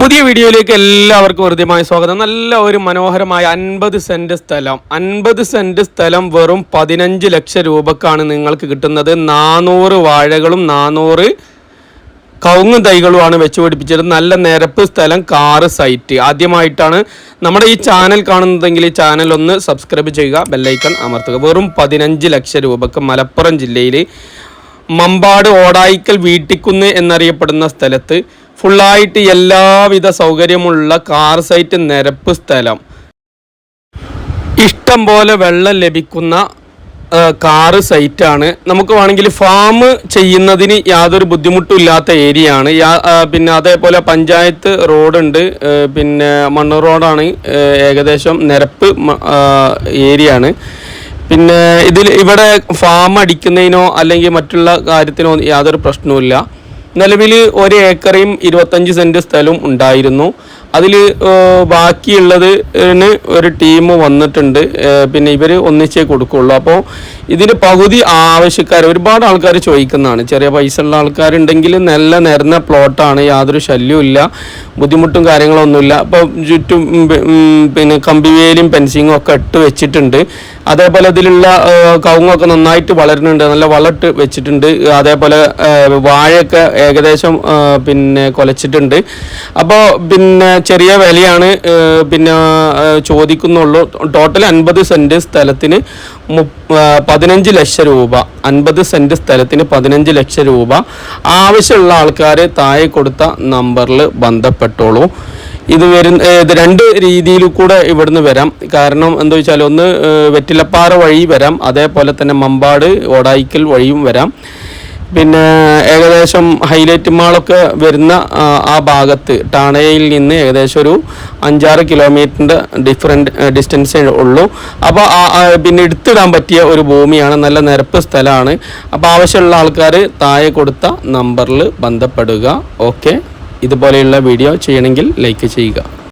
പുതിയ വീഡിയോയിലേക്ക് എല്ലാവർക്കും ഹൃദ്യമായ സ്വാഗതം. നല്ല ഒരു മനോഹരമായ അൻപത് സെന്റ് സ്ഥലം. അൻപത് സെന്റ് സ്ഥലം വെറും പതിനഞ്ച് ലക്ഷം രൂപക്കാണ് നിങ്ങൾക്ക് കിട്ടുന്നത്. നാനൂറ് വാഴകളും നാനൂറ് കവുങ്ങ് തൈകളുമാണ് വെച്ച് പിടിപ്പിച്ചത്. നല്ല നിരപ്പ് സ്ഥലം കാറ് സൈറ്റ്. ആദ്യമായിട്ടാണ് നമ്മുടെ ഈ ചാനൽ കാണുന്നതെങ്കിൽ ഈ ചാനൽ ഒന്ന് സബ്സ്ക്രൈബ് ചെയ്യുക ബെല്ലൈക്കൺ അമർത്തുക. വെറും പതിനഞ്ച് ലക്ഷം രൂപക്ക് മലപ്പുറം ജില്ലയിൽ മമ്പാട് ഓടായിക്കൽ വീട്ടിക്കുന്ന് എന്നറിയപ്പെടുന്ന സ്ഥലത്ത് ഫുള്ളായിട്ട് എല്ലാവിധ സൗകര്യമുള്ള കാർ സൈറ്റ് നിരപ്പ് സ്ഥലം. ഇഷ്ടം പോലെ വെള്ളം ലഭിക്കുന്ന കാറ് സൈറ്റാണ് നമുക്ക് വേണമെങ്കിൽ ഫാം ചെയ്യുന്നതിന് യാതൊരു ബുദ്ധിമുട്ടും ഇല്ലാത്ത ഏരിയ ആണ്. പിന്നെ അതേപോലെ പഞ്ചായത്ത് റോഡുണ്ട് പിന്നെ മണ്ണൂർ റോഡാണ് ഏകദേശം നിരപ്പ് ഏരിയ ആണ്. പിന്നെ ഇതിൽ ഇവിടെ ഫാം അടിക്കുന്നതിനോ അല്ലെങ്കിൽ മറ്റുള്ള കാര്യത്തിനോ യാതൊരു പ്രശ്നവുമില്ല. നിലവിൽ ഒരു ഏക്കറയും ഇരുപത്തഞ്ച് സെന്റ് സ്ഥലവും ഉണ്ടായിരുന്നു. അതിൽ ബാക്കിയുള്ളതിന് ഒരു ടീം വന്നിട്ടുണ്ട്. പിന്നെ ഇവർ ഒന്നിച്ചേ കൊടുക്കുള്ളൂ. അപ്പോൾ ഇതിന് പകുതി ആവശ്യക്കാർ ഒരുപാട് ആൾക്കാർ ചോദിക്കുന്നതാണ്. ചെറിയ പൈസ ഉള്ള ആൾക്കാരുണ്ടെങ്കിൽ നല്ല നിരന്ന പ്ലോട്ടാണ് യാതൊരു ശല്യവും ഇല്ല ബുദ്ധിമുട്ടും കാര്യങ്ങളൊന്നുമില്ല. അപ്പോൾ ചുറ്റും പിന്നെ കമ്പിവേലും പെൻസിങ്ങും ഒക്കെ ഇട്ട് വെച്ചിട്ടുണ്ട്. അതേപോലെ ഇതിലുള്ള കവുങ്ങൊക്കെ നന്നായിട്ട് വളരുന്നുണ്ട്. നല്ല വളർട്ട് വെച്ചിട്ടുണ്ട്. അതേപോലെ വാഴയൊക്കെ ഏകദേശം പിന്നെ കൊലച്ചിട്ടുണ്ട്. അപ്പോൾ പിന്നെ ചെറിയ വിലയാണ് പിന്നെ ചോദിക്കുന്നുള്ളൂ. ടോട്ടൽ അൻപത് സെന്റ് സ്ഥലത്തിന് പതിനഞ്ച് ലക്ഷം രൂപ. അൻപത് സെന്റ് സ്ഥലത്തിന് പതിനഞ്ച് ലക്ഷം രൂപ. ആവശ്യമുള്ള ആൾക്കാർ താഴെ കൊടുത്ത നമ്പറിൽ ബന്ധപ്പെട്ടോളൂ. ഇത് വരുന്ന ഇത് രണ്ട് രീതിയിൽ കൂടെ ഇവിടുന്ന് വരാം. കാരണം എന്താ വെച്ചാൽ ഒന്ന് വെറ്റിലപ്പാറ വഴി വരാം. അതേപോലെ തന്നെ മമ്പാട് ഓടായിക്കൽ വഴിയും വരാം. പിന്നെ ഏകദേശം ഹൈലൈറ്റ് മാളൊക്കെ വരുന്ന ആ, ഭാഗത്ത് ടാണയിൽ നിന്ന് ഏകദേശം ഒരു അഞ്ചാറ് കിലോമീറ്ററിന്റെ ഡിഫറെന്റ് ഡിസ്റ്റൻസേ ഉള്ളൂ. അപ്പോൾ പിന്നെ എടുത്തിടാൻ പറ്റിയ ഒരു ഭൂമിയാണ് നല്ല നിരപ്പ് സ്ഥലമാണ്. അപ്പോൾ ആവശ്യമുള്ള ആൾക്കാർ താഴെ കൊടുത്ത നമ്പറിൽ ബന്ധപ്പെടുക. ഓക്കെ ഇതുപോലെയുള്ള വീഡിയോ ചെയ്യണമെങ്കിൽ ലൈക്ക് ചെയ്യുക.